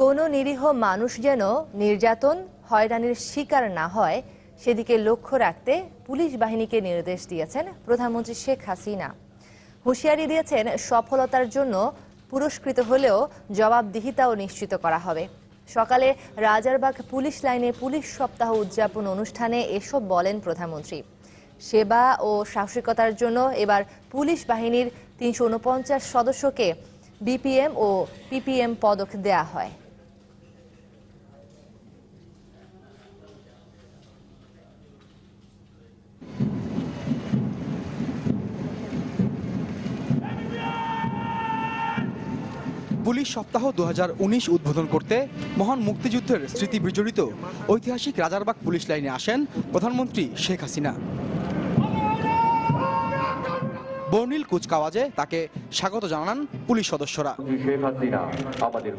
কোনো নিরীহ মানুষ যেন নির্যাতন, হয়রানির শিকার না হয়, সেদিকে লক্ষ্য রাখতে পুলিশ বাহিনীকে নির্দেশ দিয়েছেন প্রধানমন্ত্রী শেখ হাসিনা। হুঁশিয়ারি দিয়েছেন সফলতার জন্য পুরস্কৃত হলেও জবাবদিহিতাও নিশ্চিত করা হবে। সকালে রাজারবাগ পুলিশ লাইনে পুলিশ সপ্তাহ উদযাপন অনুষ্ঠানে এসব বলেন প্রধানমন্ত্রী। সেবা ও সাহসিকতার জন্য এবার পুলিশ বাহিনীর তিনশো উনপঞ্চাশ সদস্যকে বিপিএম ও পিপিএম পদক দেয়া হয়। পুলিশ সপ্তাহ দু হাজার উনিশ উদ্বোধন করতে মহান মুক্তিযুদ্ধের স্মৃতি বিজড়িত ঐতিহাসিক রাজারবাগ পুলিশ লাইনে আসেন প্রধানমন্ত্রী শেখ হাসিনা। বর্ণিল কুচকাওয়াজে তাকে স্বাগত জানান পুলিশ সদস্যরা।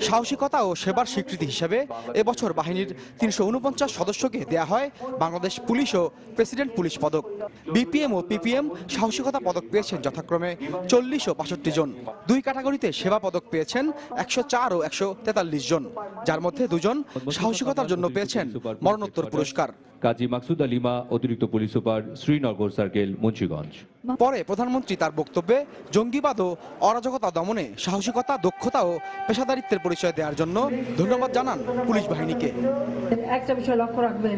সাহসিকতা ও সেবার স্বীকৃতি হিসেবে এবছর বাহিনীর তিনশো উনপঞ্চাশ সদস্যকে দেয়া হয় বাংলাদেশ পুলিশ ও প্রেসিডেন্ট পুলিশ পদক। বিপিএম ও পিপিএম সাহসিকতা পদক পেয়েছেন যথাক্রমে চল্লিশ ও বাষট্টি জন। দুই ক্যাটাগরিতে সেবা পদক পেয়েছেন একশো চার ও একশো তেতাল্লিশ জন, যার মধ্যে দুজন সাহসিকতার জন্য পেয়েছেন মরণোত্তর পুরস্কার। কাজী মাকসুদ আলিমা অতিরিক্ত police super Srinagar circle Munshiganj. পরে প্রধানমন্ত্রী তার বক্তব্যে জঙ্গিবাদ ও অরাজকতা দমনে সাহসিকতা দক্ষতা ও পেশাদারিত্বের পরিচয় দেওয়ার জন্য ধন্যবাদ জানান পুলিশ বাহিনীকে। একটা বিষয় লক্ষ্য রাখবেন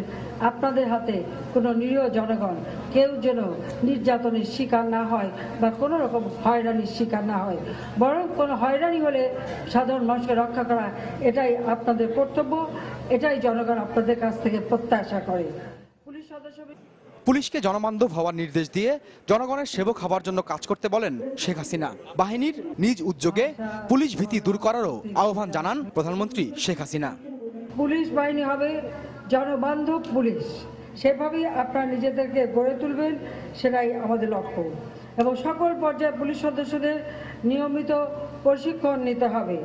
আপনাদের হাতে কোনো নিরীহ জনগণ কেউ যেন নির্যাতনের শিকার না হয় বা কোনো রকম হয়রানির শিকার না হয়। বরং কোনো হয়রানি হলে সাধারণ মানুষকে রক্ষা করা এটাই আপনাদের কর্তব্য। এটাই জনগণ আপনাদের কাছ থেকে প্রত্যাশা করে। পুলিশ সদস্য পুলিশকে জনবান্ধব হওয়ার নির্দেশ দিয়ে জনগণের সেবক হওয়ার জন্য কাজ করতে বলেন শেখ হাসিনা। বাহিনীর নিজ উদ্যোগে পুলিশ ভীতি দূর করারও আহ্বান জানান প্রধানমন্ত্রী শেখ হাসিনা। পুলিশ বাহিনী হবে জনবান্ধব পুলিশ। সেভাবেই আপনারা নিজেদেরকে গড়ে তুলবেন সেটাই আমাদের লক্ষ্য। এবং সকল পর্যায়ে পুলিশ সদস্যদের নিয়মিত প্রশিক্ষণ নিতে হবে।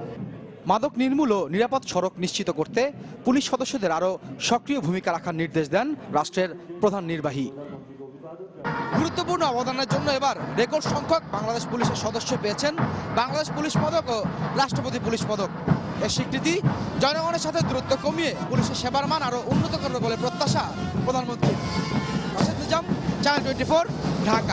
মাদক নির্মূল ও নিরাপদ সড়ক নিশ্চিত করতে পুলিশ সদস্যদের আরও সক্রিয় ভূমিকা রাখার নির্দেশ দেন রাষ্ট্রের প্রধান নির্বাহী। গুরুত্বপূর্ণ অবদানের জন্য এবার রেকর্ড সংখ্যক বাংলাদেশ পুলিশের সদস্য পেয়েছেন বাংলাদেশ পুলিশ পদক ও রাষ্ট্রপতি পুলিশ পদক। এর স্বীকৃতি জনগণের সাথে দূরত্ব কমিয়ে পুলিশের সেবার মান আরও উন্নত করবে বলে প্রত্যাশা প্রধানমন্ত্রী ঢাকা।